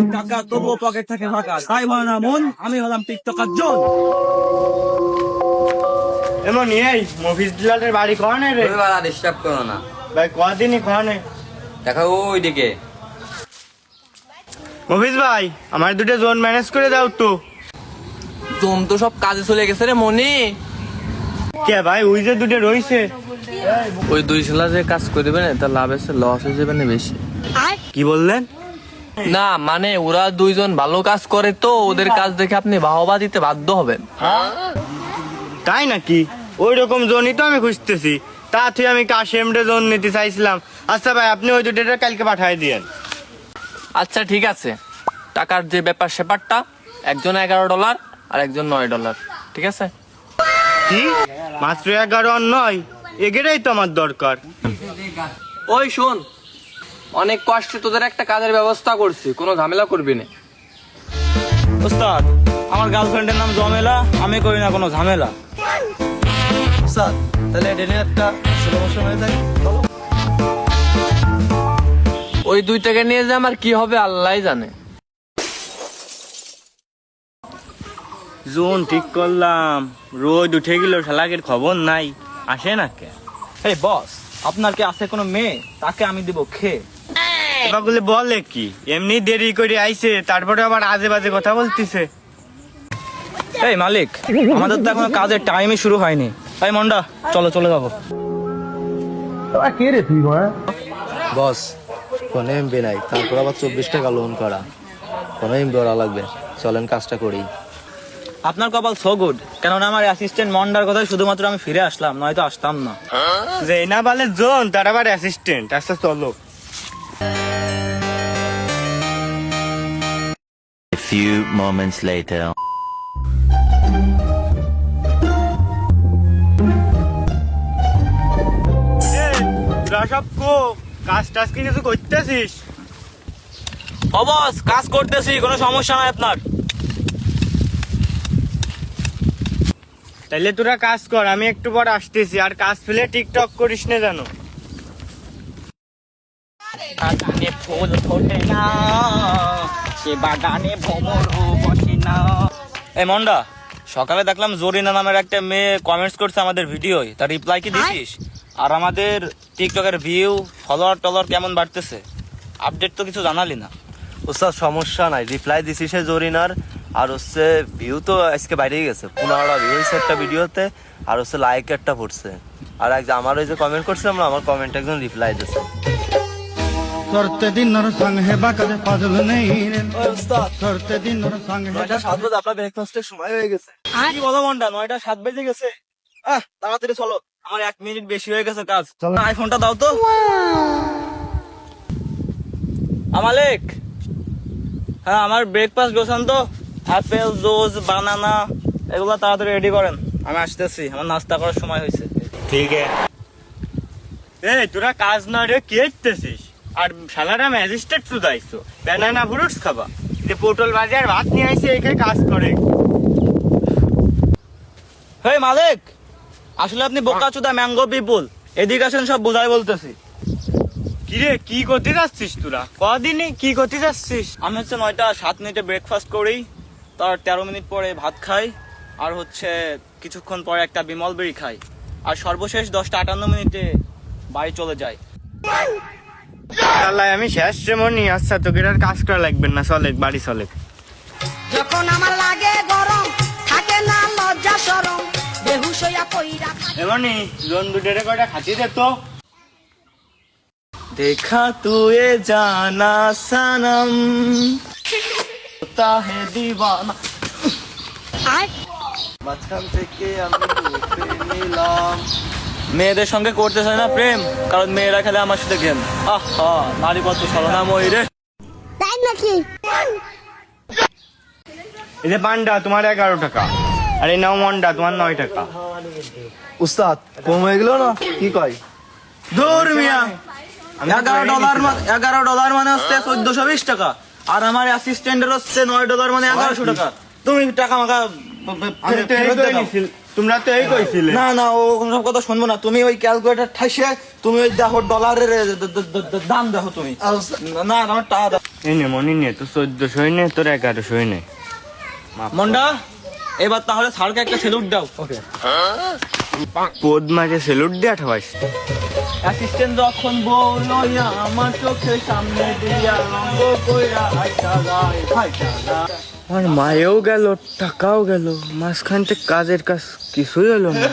অনেক টাকা তবুও পকেট থাকে ফাঁকা। তাই ভালো না মন আমি হলাম টিকটকার জন। এমন এই মফিজ ডিলারের বাড়ি কনে রে? ওই বাড়া ডিস্টার্ব করো না। ভাই কদিনই কনে দেখো ওইদিকে। মফিজ ভাই আমার দুটো জোন ম্যানেজ করে দাও তো। জম তো সব কাজে চলে গেছে রে মনি। কে ভাই ওই যে দুটো রইছে। ওই দুই ছেলা যে কাজ করবে না তার লাভ আছে লস হয়ে যাবে না বেশি। কি বললেন? না মানে ওরা দুইজন ভালো কাজ করে তো ওদের কাজ দেখে আপনি বাহবা দিতে বাধ্য হবেন। তাই নাকি? ওই রকম জোনই তো আমি খুঁজতেছি। তা তুই আমি কাশেমরে জোন নিতে চাইছিলাম। আচ্ছা ভাই আপনি ওই দুটোটা কালকে পাঠাই দিয়েন। আচ্ছা ঠিক আছে। টাকার যে ব্যাপার সেপারটা একজন এগারো ডলার আর একজন নয় ডলার ঠিক আছে? কি? মাত্র এগারো আর নয়? এগেরাই তো আমার দরকার। ওই শোন অনেক কষ্টে তোদের একটা কাজের ব্যবস্থা করছি কোনো ঝামেলা করবি না। ওস্তাদ আমার গার্লফ্রেন্ডের নাম জমেলা আমি করি না কোনো ঝামেলা। স্যার তাহলে ডেলি একটা বছর হয়ে যায় ওই দুই টাকা নিয়ে যে আমার কি হবে আল্লাহ জানে। জোন ঠিক করলাম। রোদ উঠে গেল শালাকের খবর নাই। আসে না কে? এই বস আপনার কি আছে কোনো মেয়ে? তাকে আমি দিব খেয়ে। এবারগুলো বলে কি? এমনি দেরি করে আইছে তারপরে আবার আজে বাজে কথা বলতিছে। এই মালিক আমাদের তো এখনও কাজের টাইমই শুরু হয়নি। এই মন্ডা চলো চলে যাব। বস কোনো এমবি নাই। তারপর আবার চব্বিশ টাকা লোন করা। কোনো এমবি ওরা লাগবে। চলেন কাজটা করি। আপনার কপাল সো গুড কেননা আমার অ্যাসিস্ট্যান্ট মন্ডার কথাই শুধুমাত্র আমি ফিরে আসলাম নয়তো আসতাম না। যে না বলে জোন তার আবার অ্যাসিস্ট্যান্ট আচ্ছা চলো। Few moments later. কাজ টাজ কি কিছু করতেছিস? ও কাজ করতেছি কোনো সমস্যা নাই আপনার। তাইলে তোরা কাজ কর আমি একটু পর আসতেছি আর কাজ পেলে টিকটক করিস না জানো ফুল ফোটে না। সে বাগানে ভ্রমর বসে না এই মন্ডা সকালে দেখলাম জরিনা নামের একটা মেয়ে কমেন্টস করছে আমাদের ভিডিওয়। তার রিপ্লাই কি দিছিস? আর আমাদের টিকটকের ভিউ ফলোয়ার টলোয়ার কেমন বাড়তেছে? আপডেট তো কিছু জানালি না। ওস্তাদ সমস্যা নাই। রিপ্লাই দিছি সে জরিনার। আর হচ্ছে ভিউ তো আজকে বাইরেই গেছে। পনেরোটা ভিউ হয়েছে একটা ভিডিওতে। আর হচ্ছে লাইক একটা পড়ছে। আর এক আমার ওই যে কমেন্ট করছিলাম না আমার কমেন্ট একজন রিপ্লাই সঙ্গে বাকালে পাজল নেই রে। করতে দিনর সঙ্গে আপনার ব্রেকফাস্টের সময় হয়ে গেছে। কি বলো মন্ডা নয়টা সাত বেজে গেছে। আহ তাড়াতাড়ি চলো। আমার এক মিনিট বেশি হয়ে গেছে কাজ। আইফোনটা দাও তো। আমালেক। হ্যাঁ আমার ব্রেকফাস্ট গোছান তো। আপেল জুস বানানা এগুলো তাড়াতাড়ি রেডি করেন। আমি আসতেছি আমার নাস্তা করার সময় হয়েছে। ঠিক আছে। এই তোরা কাজ না রে কি করতেছিস? আর শালারা ম্যাজিস্ট্রেট সুদাইছো ব্যানানা ফ্রুটস খাবা। যে পটল ভাজি আর ভাত নিয়ে আইসে এখানে কাজ করে। হে মালিক! আসলে আপনি বোকা চুদা ম্যাঙ্গো পিপুল। এদিকে আসেন সব বোঝাই বলতেছি। কি রে কি করতে যাচ্ছিস তোরা? কদিনই কি করতে যাচ্ছিস? আমি হচ্ছে নয়টা সাত মিনিটে ব্রেকফাস্ট করি। তার তেরো মিনিট পরে ভাত খাই। আর হচ্ছে কিছুক্ষণ পরে একটা বিমল বেরি খাই। আর সর্বশেষ দশটা আটান্ন মিনিটে বাড়ি চলে যাই। আল্লাহ আমি শেষ মনি আচ্ছা তোকে আর কাজ করা লাগবে না চলে বাড়ি চলে যখন আমার লাগে গরম থাকে না লজ্জা সরম বেহুশ হইয়া কইরা এমনি লোন দুটোরে কয়টা খাতি দে তো। দেখা তুয়ে জানা সনম। তাহে দিবানা। মাঝখান থেকে আমি নিলাম। মেয়েদের সঙ্গে করতে চাই না প্রেম কারণ মেয়েরা খেলে আমার সাথে গেম। আহা নারী কত ছলনা মই রে তাই নাকি? এই যে পান্ডা তোমার এগারো টাকা। আর এই নাও মন্ডা তোমার নয় টাকা। উস্তাদ কম হয়ে গেল না? কি কয়? দূর মিয়া। এগারো ডলার মানে এগারো ডলার মানে হচ্ছে চোদ্দশো বিশ টাকা। আর আমার অ্যাসিস্ট্যান্টের হচ্ছে নয় ডলার মানে এগারোশো টাকা। তুমি টাকা মাকা তোমরা তো এই কইছিলে। না না ও কোনো সব কথা শুনব না। তুমি ওই ক্যালকুলেটর ঠাইসে তুমি ওই দেখো ডলারের দ- দ- দ- দ- দাম দেখো তুমি। না আমার টাকা দাও। এই নে মনি নে তো চোদ্দশোই নে তোর এগারোশোই নে। মন্ডা এবার তাহলে স্যারকে একটা সেলুট দাও। ওকে। পোদ মাঝে সেলুট দিয়ে ঠাবাইস অ্যাসিস্ট্যান্ট যখন বলল ইয়া, আমার চোখের সামনে দিয়া রঙ্গ কইরা হাইটা যায় হাইটা যায় আমার মায়েও গেল টাকাও গেল মাঝখান থেকে কাজের কাজ কিছুই হলো না।